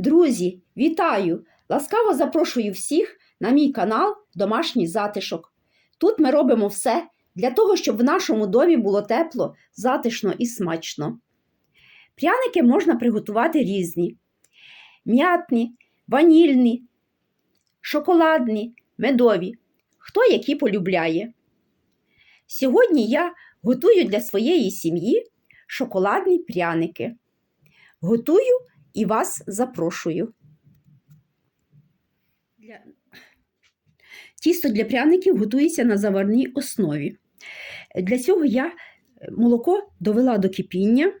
Друзі, вітаю! Ласкаво запрошую всіх на мій канал Домашній затишок. Тут ми робимо все для того, щоб в нашому домі було тепло, затишно і смачно. Пряники можна приготувати різні: м'ятні, ванільні, шоколадні, медові, хто які полюбляє. Сьогодні я готую для своєї сім'ї шоколадні пряники. Готую і вас запрошую. Для... Тісто для пряників готується на заварній основі. Для цього я молоко довела до кипіння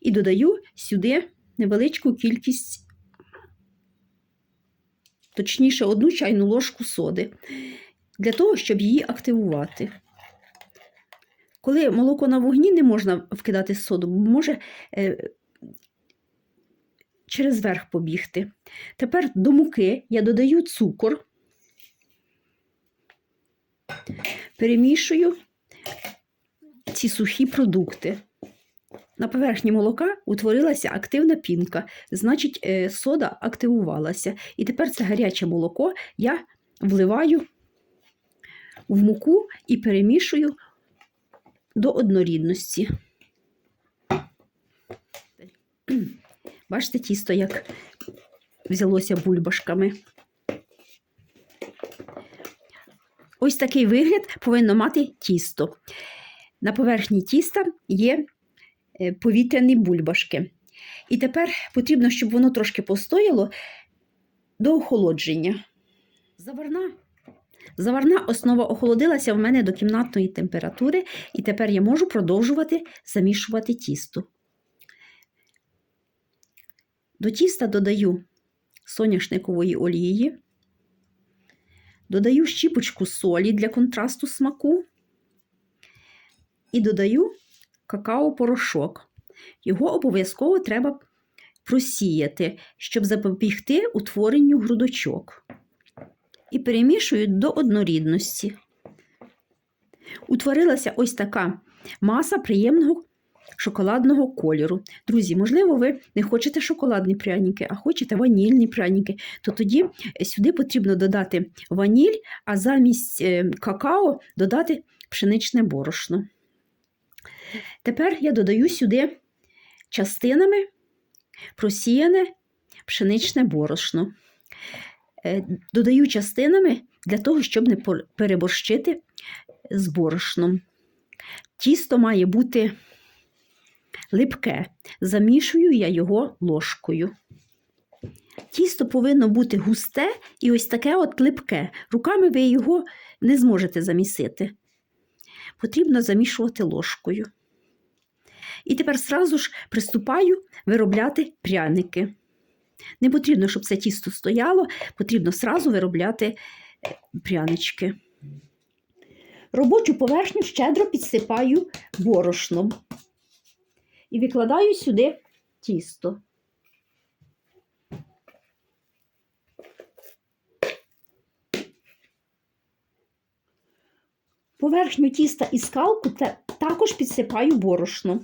і додаю сюди невеличку кількість, точніше, одну чайну ложку соди, для того, щоб її активувати. Коли молоко на вогні не можна вкидати соду, може е, через верх побігти. Тепер до муки я додаю цукор, перемішую ці сухі продукти. На поверхні молока утворилася активна пінка, значить, е, сода активувалася. І тепер це гаряче молоко я вливаю в муку і перемішую до однорідності. Бачите, тісто як взялося бульбашками. Ось такий вигляд повинно мати тісто. На поверхні тіста є е, повітряні бульбашки. І тепер потрібно, щоб воно трошки постояло до охолодження. Заварна. Заварна основа охолодилася в мене до кімнатної температури, і тепер я можу продовжувати замішувати тісто. До тіста додаю соняшникової олії, додаю щіпочку солі для контрасту смаку і додаю какао-порошок. Його обов'язково треба просіяти, щоб запобігти утворенню грудочок. І перемішую до однорідності. Утворилася ось така маса приємного шоколадного кольору. Друзі, можливо, ви не хочете шоколадні пряники, а хочете ванільні пряники, то тоді сюди потрібно додати ваніль, а замість е, какао додати пшеничне борошно. Тепер я додаю сюди частинами просіяне пшеничне борошно. Е, додаю частинами для того, щоб не переборщити з борошном. Тісто має бути липке. Замішую я його ложкою. Тісто повинно бути густе і ось таке от липке. Руками ви його не зможете замісити. Потрібно замішувати ложкою. І тепер сразу ж приступаю виробляти пряники. Не потрібно, щоб це тісто стояло, потрібно сразу виробляти е, прянички. Робочу поверхню щедро підсипаю борошном і викладаю сюди тісто. Поверхню тіста і скалку також підсипаю борошно.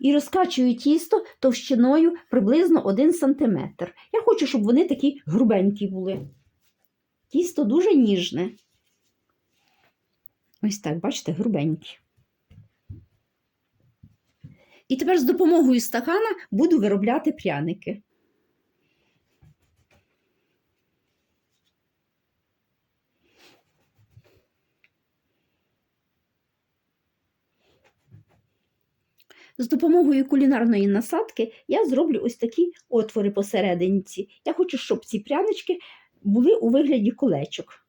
І розкачую тісто товщиною приблизно 1 см. Я хочу, щоб вони такі грубенькі були. Тісто дуже ніжне. Ось так, бачите, грубенькі. І тепер з допомогою стакана буду виробляти пряники. З допомогою кулінарної насадки я зроблю ось такі отвори посерединці. Я хочу, щоб ці прянички були у вигляді колечок.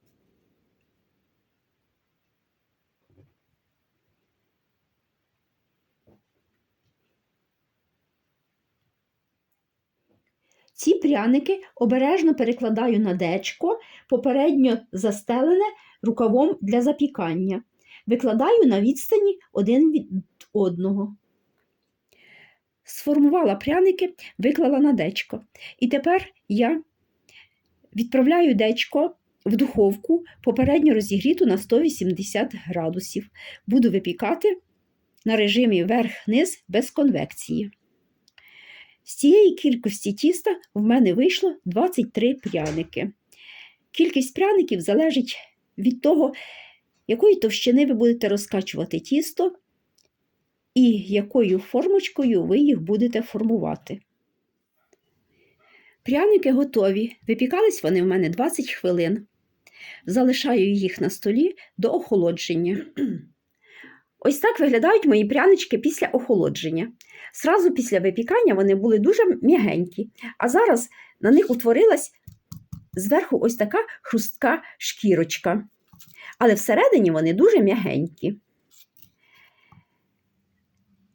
Ці пряники обережно перекладаю на дечко, попередньо застелене рукавом для запікання. Викладаю на відстані один від одного. Сформувала пряники, виклала на дечко. І тепер я відправляю дечко в духовку, попередньо розігріту на 180 градусів. Буду випікати на режимі верх-низ без конвекції. З цієї кількості тіста в мене вийшло 23 пряники. Кількість пряників залежить від того, якої товщини ви будете розкачувати тісто і якою формочкою ви їх будете формувати. Пряники готові. Випікались вони в мене 20 хвилин. Залишаю їх на столі до охолодження. Ось так виглядають мої прянички після охолодження. Сразу після випікання вони були дуже м'ягенькі, а зараз на них утворилась зверху ось така хрустка шкірочка. Але всередині вони дуже м'ягенькі.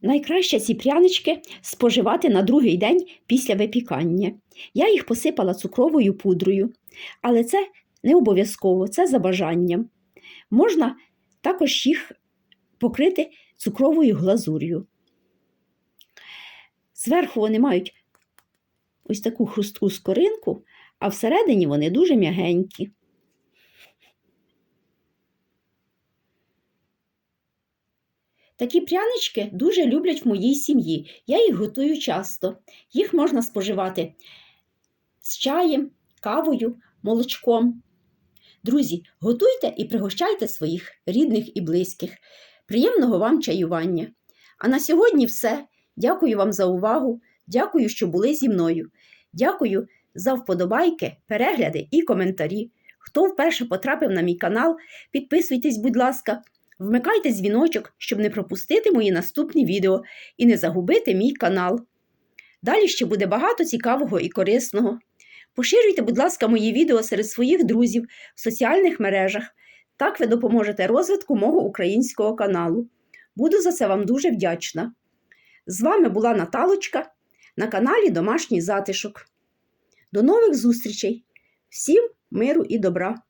Найкраще ці прянички споживати на другий день після випікання. Я їх посипала цукровою пудрою, але це не обов'язково, це за бажанням. Можна також їх покрити цукровою глазур'ю. Зверху вони мають ось таку хрустку скоринку, а всередині вони дуже м'ягенькі. Такі прянички дуже люблять в моїй сім'ї. Я їх готую часто. Їх можна споживати з чаєм, кавою, молочком. Друзі, готуйте і пригощайте своїх рідних і близьких. Приємного вам чаювання! А на сьогодні все. Дякую вам за увагу. Дякую, що були зі мною. Дякую за вподобайки, перегляди і коментарі. Хто вперше потрапив на мій канал, підписуйтесь, будь ласка, вмикайте дзвіночок, щоб не пропустити мої наступні відео і не загубити мій канал. Далі ще буде багато цікавого і корисного. Поширюйте, будь ласка, мої відео серед своїх друзів в соціальних мережах. Так ви допоможете розвитку мого українського каналу. Буду за це вам дуже вдячна. З вами була Наталочка на каналі Домашній затишок. До нових зустрічей! Всім миру і добра!